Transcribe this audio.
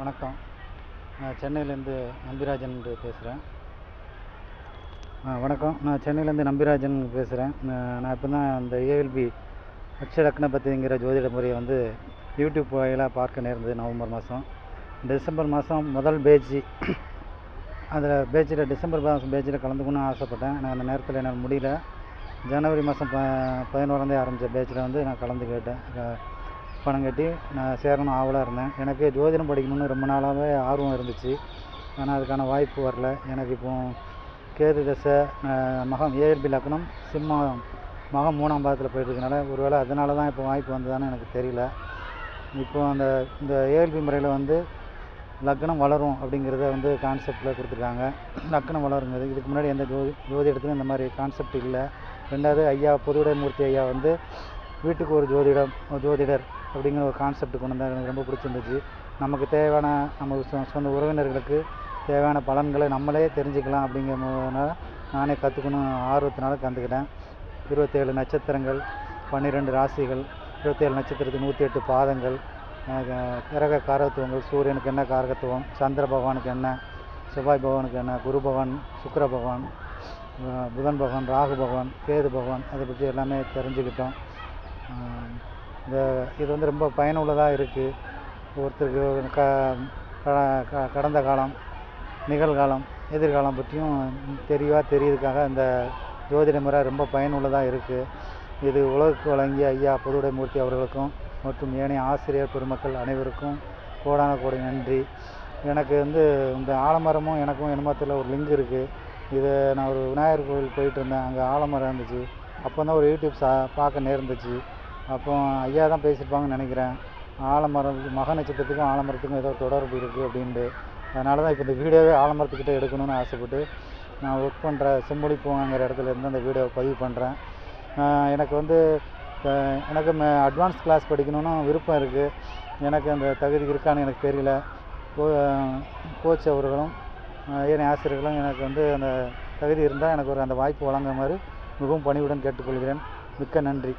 வணக்கம். நான் சென்னையிலேருந்து நம்பிராஜன் பேசுகிறேன் வணக்கம். நான் சென்னையிலேருந்து நம்பிராஜன் பேசுகிறேன் நான் இப்போ தான் அந்த ஏஎல்பி அக்ஷரக்னபதிங்கிற ஜோதிட முறையை வந்து யூடியூப் வாயிலாக பார்க்க நேர்ந்தது நவம்பர் மாதம் டிசம்பர் மாதம் முதல் பேச்சு அதில் பேச்சில் டிசம்பர் மாதம் பேச்சில் கலந்துக்கணும்னு ஆசைப்பட்டேன். நான் அந்த நேரத்தில் என்னால் முடியல. ஜனவரி மாதம் ப பதினோராந்தே ஆரம்பித்த பேச்சில் வந்து நான் கலந்துக்கிட்டேன். பணம் கட்டி நான் சேரணும் ஆவலாக இருந்தேன். எனக்கு ஜோதிடம் படிக்கணும்னு ரொம்ப நாளாகவே ஆர்வம் இருந்துச்சு. ஆனால் அதுக்கான வாய்ப்பு வரல. எனக்கு இப்போ கேது தசை மகம் ஏஎல்பி லக்னம் சிம்மம் மகம் மூணாம் பாதத்தில் போயிட்டுருக்கனால ஒருவேளை அதனால தான் இப்போ வாய்ப்பு வந்ததான்னு எனக்கு தெரியல. இப்போ அந்த இந்த ஏஎல்பி முறையில் வந்து லக்னம் வளரும் அப்படிங்கிறத வந்து கான்செப்டில் கொடுத்துருக்காங்க. லக்னம் வளருங்கிறது இதுக்கு முன்னாடி எந்த ஜோதி ஜோதிடத்துலையும் இந்த மாதிரி கான்செப்ட் இல்லை. ரெண்டாவது ஐயா பொதுவுடைமூர்த்தி ஐயா வந்து வீட்டுக்கு ஒரு ஜோதிடம் ஜோதிடர் அப்படிங்கிற ஒரு கான்செப்ட் கொண்டு வந்தார் எனக்கு ரொம்ப பிடிச்சிருந்துச்சு. நமக்கு தேவையான நம்ம சொ- சொந்த உறவினர்களுக்கு தேவையான பலன்களை நம்மளே தெரிஞ்சுக்கலாம் அப்படிங்கிறதுனால நானே கற்றுக்கணும் ஆர்வத்தினால கற்றுக்கிட்டேன் இருபத்தேழு நட்சத்திரங்கள் பன்னிரெண்டு ராசிகள் இருபத்தேழு நட்சத்திரத்துக்கு நூற்றி எட்டு பாதங்கள் கிரக காரகத்துவங்கள் சூரியனுக்கு என்ன காரகத்துவம் சந்திர பகவானுக்கு என்ன செவ்வாய் பகவானுக்கு என்ன குரு பகவான் சுக்கர பகவான் புதன் பகவான் ராகு பகவான் கேது பகவான் அதை பற்றி எல்லாமே தெரிஞ்சுக்கிட்டோம். இந்த இது வந்து ரொம்ப பயனுள்ளதாக இருக்குது ஒருத்தருக்கு க க- க- கடந்த காலம் நிகழ்காலம் எதிர்காலம் பற்றியும் தெளிவாக தெரியுறதுக்காக இந்த ஜோதிட முறை ரொம்ப பயனுள்ளதாக இருக்குது இது உலகுக்கு வழங்கிய ஐயா பொதுவுடைமூர்த்தி அவர்களுக்கும் மற்றும் ஏனைய ஆசிரியர் பெருமக்கள் அனைவருக்கும் கோடான கோடி நன்றி. எனக்கு வந்து இந்த ஆலமரமும் எனக்கும் என்னமத்தில் ஒரு லிங்க் இருக்குது இது நான் ஒரு விநாயகர் கோவில் போயிட்டு இருந்தேன். அங்கே ஆலமரம் இருந்துச்சு. அப்போ தான் ஒரு யூடியூப் சா பார்க்க நேர்ந்துச்சு. அப்போ ஐயா தான் பேசியிருப்பாங்கன்னு நினைக்கிறேன். ஆலமரம் மக நட்சத்திரத்துக்கும் ஆலமரத்துக்கும் ஏதோ தொடர்பு இருக்குது அப்படின்ட்டு. அதனால தான் இப்போ இந்த வீடியோவே ஆலமரத்துக்கிட்ட எடுக்கணும்னு ஆசைப்பட்டு நான் ஒர்க் பண்ணுற செம்மொழி பூங்காங்கிற இடத்துல இருந்து அந்த வீடியோவை பதிவு பண்ணுறேன் எனக்கு வந்து எனக்கு அட்வான்ஸ் கிளாஸ் படிக்கணும்னு விருப்பம் இருக்குது எனக்கு அந்த தகுதி இருக்கான்னு எனக்கு தெரியல. கோ கோச் அவர்களும் ஏன் ஏனைய ஆசிரியர்களும் எனக்கு வந்து அந்த தகுதி இருந்தால் எனக்கு ஒரு அந்த வாய்ப்பு வழங்குமாறு மிகவும் பணிவுடன் கேட்டுக்கொள்கிறேன். மிக்க நன்றி.